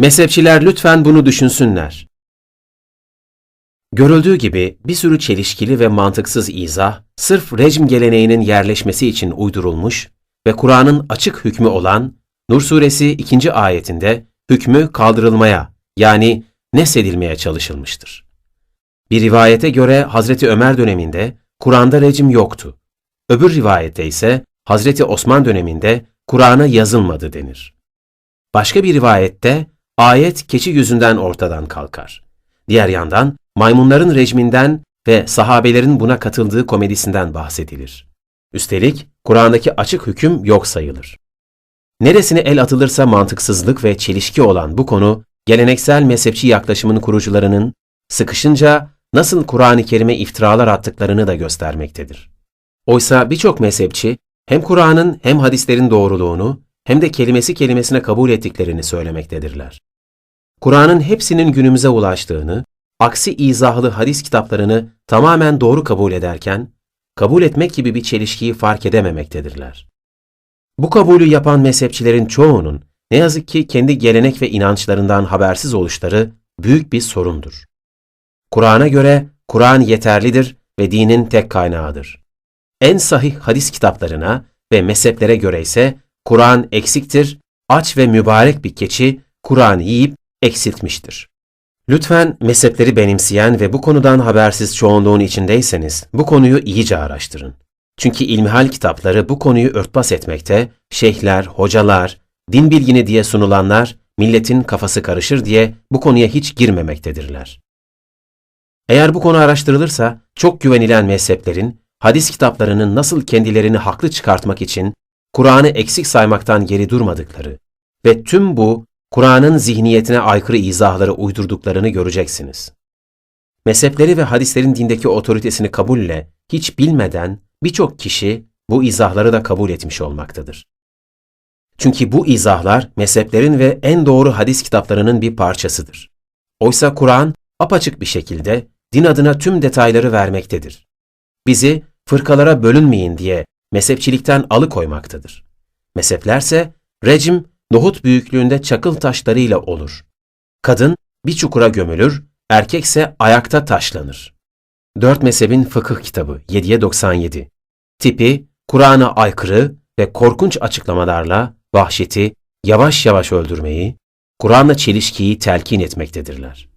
Mezhepçiler lütfen bunu düşünsünler. Görüldüğü gibi bir sürü çelişkili ve mantıksız izah, sırf rejim geleneğinin yerleşmesi için uydurulmuş ve Kur'an'ın açık hükmü olan Nur suresi 2. ayetinde hükmü kaldırılmaya yani nesedilmeye çalışılmıştır. Bir rivayete göre Hazreti Ömer döneminde Kur'an'da rejim yoktu. Öbür rivayette ise Hazreti Osman döneminde Kur'an'a yazılmadı denir. Başka bir rivayette ayet keçi yüzünden ortadan kalkar. Diğer yandan maymunların rejiminden ve sahabelerin buna katıldığı komedisinden bahsedilir. Üstelik Kur'an'daki açık hüküm yok sayılır. Neresine el atılırsa mantıksızlık ve çelişki olan bu konu, geleneksel mezhepçi yaklaşımın kurucularının sıkışınca nasıl Kur'an-ı Kerim'e iftiralar attıklarını da göstermektedir. Oysa birçok mezhepçi hem Kur'an'ın hem hadislerin doğruluğunu hem de kelimesi kelimesine kabul ettiklerini söylemektedirler. Kur'an'ın hepsinin günümüze ulaştığını, aksi izahlı hadis kitaplarını tamamen doğru kabul ederken, kabul etmek gibi bir çelişkiyi fark edememektedirler. Bu kabulü yapan mezhepçilerin çoğunun ne yazık ki kendi gelenek ve inançlarından habersiz oluşları büyük bir sorundur. Kur'an'a göre Kur'an yeterlidir ve dinin tek kaynağıdır. En sahih hadis kitaplarına ve mezheplere göre ise Kur'an eksiktir, aç ve mübarek bir keçi Kur'an yiyip eksiltmiştir. Lütfen mezhepleri benimseyen ve bu konudan habersiz çoğunluğun içindeyseniz bu konuyu iyice araştırın. Çünkü ilmihal kitapları bu konuyu örtbas etmekte, şeyhler, hocalar, din bilgini diye sunulanlar, milletin kafası karışır diye bu konuya hiç girmemektedirler. Eğer bu konu araştırılırsa, çok güvenilen mezheplerin, hadis kitaplarının nasıl kendilerini haklı çıkartmak için Kur'an'ı eksik saymaktan geri durmadıkları ve tüm bu Kur'an'ın zihniyetine aykırı izahları uydurduklarını göreceksiniz. Mezhepleri ve hadislerin dindeki otoritesini kabulle, hiç bilmeden birçok kişi bu izahları da kabul etmiş olmaktadır. Çünkü bu izahlar mezheplerin ve en doğru hadis kitaplarının bir parçasıdır. Oysa Kur'an apaçık bir şekilde din adına tüm detayları vermektedir. Bizi fırkalara bölünmeyin diye mezhepçilikten alıkoymaktadır. Mezheplerse rejim nohut büyüklüğünde çakıl taşlarıyla olur. Kadın bir çukura gömülür, erkekse ayakta taşlanır. Dört mezhebin fıkıh kitabı 7'ye 97. Tipi, Kur'an'a aykırı ve korkunç açıklamalarla vahşeti yavaş yavaş öldürmeyi, Kur'an'la çelişkiyi telkin etmektedirler.